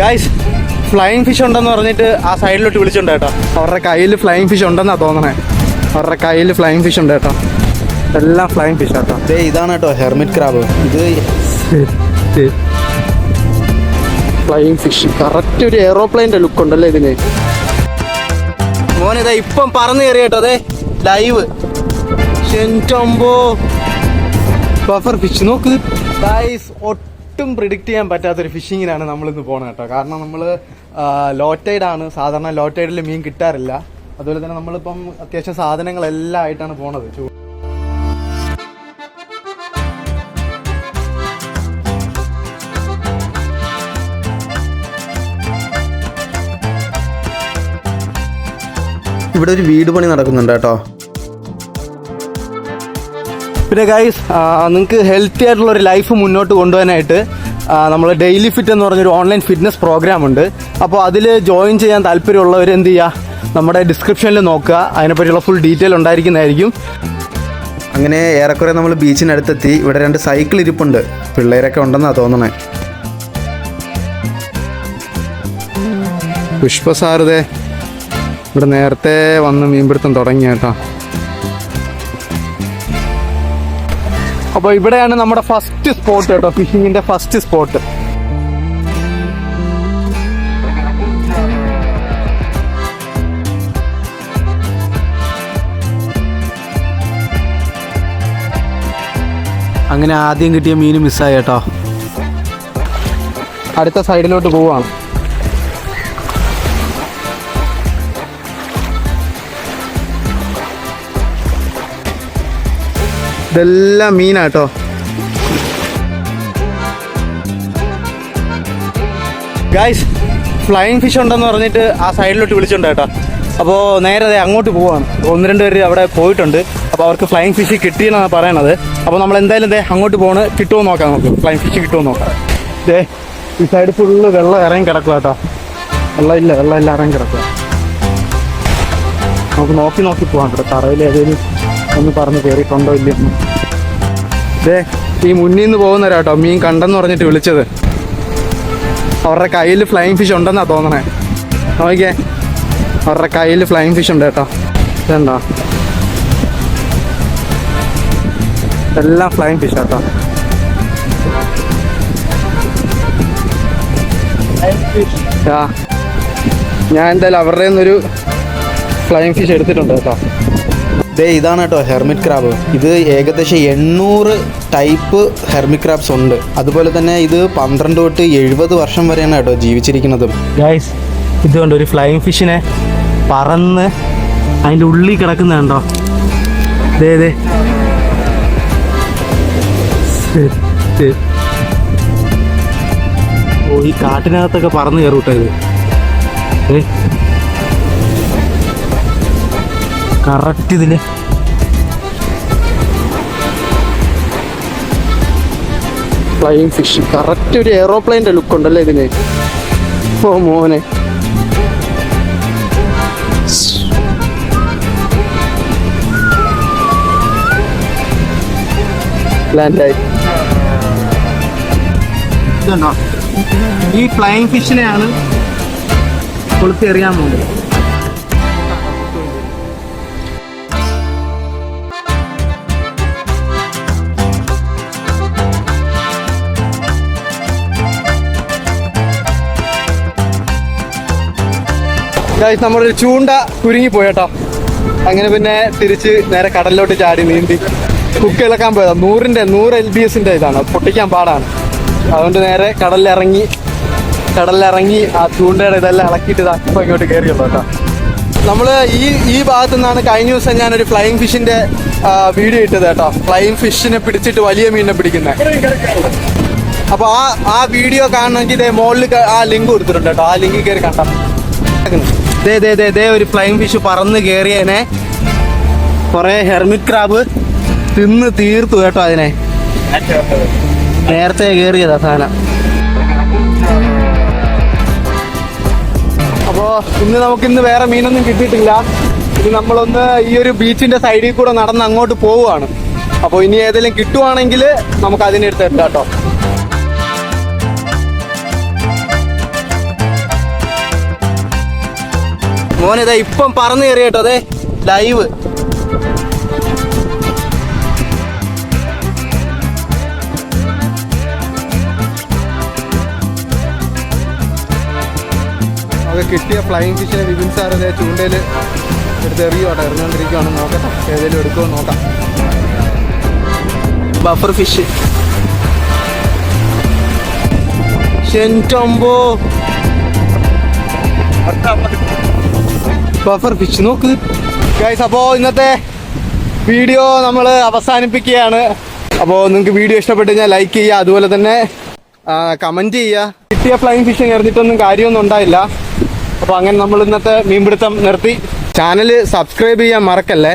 Guys flying fish ഉണ്ടെന്ന് പറഞ്ഞിട്ട് ആ സൈഡിലോട്ട് വിളിച്ചിട്ടുണ്ട് കേട്ടോ. അവരുടെ കയ്യിൽ ഫ്ലൈയിങ് ഫിഷ് ഉണ്ടെന്നാ തോന്നണേ. അവരുടെ കയ്യിൽ ഫ്ലൈയിങ് ഫിഷ് ഉണ്ട് കേട്ടോ. എല്ലാം ഫ്ലൈയിങ് ഫിഷ് കേട്ടോ. ദേ ഇതാണ് കേട്ടോ ഹെർമിറ്റ് ക്രാബ് ഇത് ഫ്ലൈയിങ് ഫിഷ് കറക്റ്റ് ഒരു എയറോപ്ലെയിന്റെ ലുക്ക് ഉണ്ടല്ലേ ഇതിന്? മോനെ ഇപ്പം പറന്ന് കയറി കേട്ടോ അതെ ലൈവ് ബഫർ ഫിഷ് നോക്ക്. ഗൈസ് ഒട്ടും പ്രിഡിക്റ്റ് ചെയ്യാൻ പറ്റാത്തൊരു ഫിഷിങ്ങിനാണ് നമ്മളിന്ന് പോകുന്നത് കേട്ടോ. കാരണം നമ്മൾ ലോ ആണ് സാധാരണ ലോറ്റൈഡിൽ മീൻ കിട്ടാറില്ല. അതുപോലെ തന്നെ നമ്മളിപ്പം അത്യാവശ്യം സാധനങ്ങളെല്ലാം ആയിട്ടാണ് പോണത്. ഇവിടെ ഒരു വീട് പണി നടക്കുന്നുണ്ട് കേട്ടോ. പിന്നെ ഗൈസ് നിങ്ങൾക്ക് ഹെൽത്തി ആയിട്ടുള്ള ഒരു ലൈഫ് മുന്നോട്ട് കൊണ്ടുപോകാനായിട്ട് നമ്മൾ ഡെയിലി ഫിറ്റ് എന്ന് പറഞ്ഞൊരു ഓൺലൈൻ ഫിറ്റ്നസ് പ്രോഗ്രാം ഉണ്ട്. അപ്പോൾ അതിൽ ജോയിൻ ചെയ്യാൻ താല്പര്യമുള്ളവർ എന്ത് ചെയ്യുക നമ്മുടെ ഡിസ്ക്രിപ്ഷനിൽ നോക്കുക. അതിനെപ്പറ്റിയുള്ള ഫുൾ ഡീറ്റെയിൽ ഉണ്ടായിരിക്കുന്നതായിരിക്കും. അങ്ങനെ ഏറെക്കുറെ നമ്മൾ ബീച്ചിനടുത്തെത്തി ഇവിടെ രണ്ട് സൈക്കിൾ ഇരിപ്പുണ്ട്. പിള്ളേരൊക്കെ ഉണ്ടെന്നാണ് തോന്നണേ. പുഷ്പസാരതേ ഇവിടെ നേരത്തെ വന്ന് മീൻപിടുത്തം തുടങ്ങി കേട്ടോ. അപ്പോൾ ഇവിടെയാണ് നമ്മുടെ ഫസ്റ്റ് സ്പോട്ട് കേട്ടോ ഫിഷിങ്ങിന്റെ ഫസ്റ്റ് സ്പോട്ട് അങ്ങനെ ആദ്യം കിട്ടിയ മീൻ മിസ്സായി കേട്ടോ. അടുത്ത സൈഡിലോട്ട് പോവാണ്. ഇതെല്ലാം മീനാട്ടോ. ഗായ്സ് ഫ്ലൈങ് ഫിഷ് ഉണ്ടെന്ന് പറഞ്ഞിട്ട് ആ സൈഡിലോട്ട് വിളിച്ചിട്ടുണ്ട് കേട്ടോ. അപ്പോൾ നേരെ അങ്ങോട്ട് പോവാണ്. ഒന്ന് രണ്ട് പേര് അവിടെ പോയിട്ടുണ്ട്. അപ്പോൾ അവർക്ക് ഫ്ലൈങ് ഫിഷ് കിട്ടിയെന്നാണ് പറയണത്. അപ്പോൾ നമ്മൾ എന്തായാലും ദേ അങ്ങോട്ട് പോണ്. കിട്ടുമോ നോക്കാം നമുക്ക്. ഫ്ലൈങ് ഫിഷ് കിട്ടുമോ നോക്കാം. ദേ ഈ സൈഡ് ഫുള്ള് വെള്ളം ഇറങ്ങി കിടക്കുക കേട്ടോ. വെള്ളം ഇല്ല വെള്ളം ഇല്ല ഇറങ്ങി കിടക്കുക നമുക്ക് നോക്കി നോക്കി പോകാം കേട്ടോ. തറയിൽ ഏതെങ്കിലും ഒന്ന് പറഞ്ഞ് കയറിയിട്ടുണ്ടോ ഇല്ലെന്ന് ദേ ഈ മുന്നിൽ നിന്ന് പോകുന്നവരാട്ടോ മീൻ കണ്ടെന്ന് പറഞ്ഞിട്ട് വിളിച്ചത്. അവരുടെ കയ്യിൽ ഫ്ലൈങ് ഫിഷ് ഉണ്ടെന്നാ തോന്നണേ. നോക്കിയേ അവരുടെ കയ്യിൽ ഫ്ലൈങ് ഫിഷ് ഉണ്ട് കേട്ടോ. ഇതെന്താ? എല്ലാം ഫ്ലൈങ് ഫിഷ് കേട്ടോ ഞാൻ എന്തായാലും അവരുടെ നിന്നൊരു ഫ്ലൈങ് ഫിഷ് എടുത്തിട്ടുണ്ട് കേട്ടോ. ദേ ഇതാണ് കേട്ടോ ഹെർമിറ്റ് ക്രാബ് ഇത് ഏകദേശം എണ്ണൂറ് ടൈപ്പ് ഹെർമിറ്റ് ക്രാബ്സ് ഉണ്ട്. അതുപോലെ തന്നെ ഇത് പന്ത്രണ്ട് തൊട്ട് എഴുപത് വർഷം വരെയാണ് കേട്ടോ ജീവിച്ചിരിക്കുന്നത്. ഗൈസ് ഇതുകൊണ്ട് ഒരു ഫ്ലൈങ് ഫിഷിനെ പറന്ന് അതിന്റെ ഉള്ളിൽ കിടക്കുന്നുണ്ടോ ദേ ദേ. ഓ ഈ കാട്ടിനകത്തൊക്കെ പറന്ന് കയറൂട്ടോ ഇത്. ഏ? കറക്റ്റ് ഇതിന് ഫ്ലൈങ് ഫിഷ് കറക്റ്റ് ഒരു എയറോപ്ലെയിന്റെ ലുക്ക് ഉണ്ടല്ലേ ഇതിന്? ഓ മോനെ. ലാൻഡായി ഈ ഫ്ലൈങ് ഫിഷിനെയാണ് കൊളുത്തി എറിയാൻ പോകുന്നത്. ഗൈസ് നമ്മളൊരു ചൂണ്ട കുരുങ്ങി പോയട്ടോ. അങ്ങനെ പിന്നെ തിരിച്ച് നേരെ കടലിലോട്ട് ചാടി നീന്തി. കുക്ക് ഇളക്കാൻ പോയതാ. നൂറിന്റെ നൂറ് എൽ ബി എസിന്റെ ഇതാണ്. പൊട്ടിക്കാൻ പാടാണ്. അതുകൊണ്ട് നേരെ കടലിലിറങ്ങി കടലിലിറങ്ങി ആ ചൂണ്ടയുടെ ഇതെല്ലാം ഇളക്കിയിട്ട് ഇതാ ഇപ്പൊ ഇങ്ങോട്ട് കയറിയുള്ളൂ കേട്ടോ. നമ്മൾ ഈ ഈ ഭാഗത്തു നിന്നാണ് കഴിഞ്ഞ ദിവസം ഞാൻ ഒരു ഫ്ലൈയിങ് ഫിഷിന്റെ വീഡിയോ ഇട്ടത് കേട്ടോ. ഫ്ലൈയിങ് ഫിഷിനെ പിടിച്ചിട്ട് വലിയ മീനിനെ പിടിക്കുന്നത് അപ്പൊ ആ ആ വീഡിയോ കാണണമെങ്കിൽ ഇതേ മുകളിൽ ആ ലിങ്ക് കൊടുത്തിട്ടുണ്ട് കേട്ടോ. ആ ലിങ്കിൽ കയറി കണ്ടാ ദേ ദേ ദേ ദേ ഒരു ഫ്ലൈങ് ഫിഷ് പറന്ന് കയറിയതിനെ കുറെ ഹെർമിറ്റ് ക്രാബ് തിന്ന് തീർത്തു കേട്ടോ അതിനെ. നേരത്തെ കയറിയതാ സാധനം. അപ്പോ ഇന്ന് നമുക്ക് ഇന്ന് വേറെ മീനൊന്നും കിട്ടിയിട്ടില്ല. ഇനി നമ്മളൊന്ന് ഈ ഒരു ബീച്ചിന്റെ സൈഡിൽ കൂടെ നടന്ന് അങ്ങോട്ട് പോവുകയാണ്. അപ്പോൾ ഇനി ഏതെങ്കിലും കിട്ടുവാണെങ്കിൽ നമുക്ക് അതിനെടുത്ത് എത്താം കേട്ടോ. മോനിതാ ഇപ്പം പറന്നു കയറി കേട്ടോ അതെ ലൈവ്. അത് കിട്ടിയ ഫ്ലൈങ് ഫിഷിനെ വിപിൻ സാർ അതേ ചൂണ്ടയിൽ എടുത്ത് എറിയോട്ടെ എറിഞ്ഞുകൊണ്ടിരിക്കുകയാണ് നോക്കട്ടെ ഏതെങ്കിലും എടുക്കുമോ നോക്കാം. ബഫർ ഫിഷ് ഷെന്റോമ്പോ ബഫർ ഫിഷ് നോക്ക്. ഗൈസ് അപ്പോൾ ഇന്നത്തെ വീഡിയോ നമ്മൾ അവസാനിപ്പിക്കുകയാണ്. അപ്പോൾ നിങ്ങൾക്ക് വീഡിയോ ഇഷ്ടപ്പെട്ട് കഴിഞ്ഞാൽ ലൈക്ക് ചെയ്യുക അതുപോലെ തന്നെ കമന്റ് ചെയ്യുക. കിട്ടിയ ഫ്ലൈങ് ഫിഷിങ് എറിഞ്ഞിട്ടൊന്നും കാര്യമൊന്നും ഉണ്ടായില്ല. അപ്പോൾ അങ്ങനെ നമ്മൾ ഇന്നത്തെ മീൻപിടുത്തം നിർത്തി. ചാനൽ സബ്സ്ക്രൈബ് ചെയ്യാൻ മറക്കല്ലേ?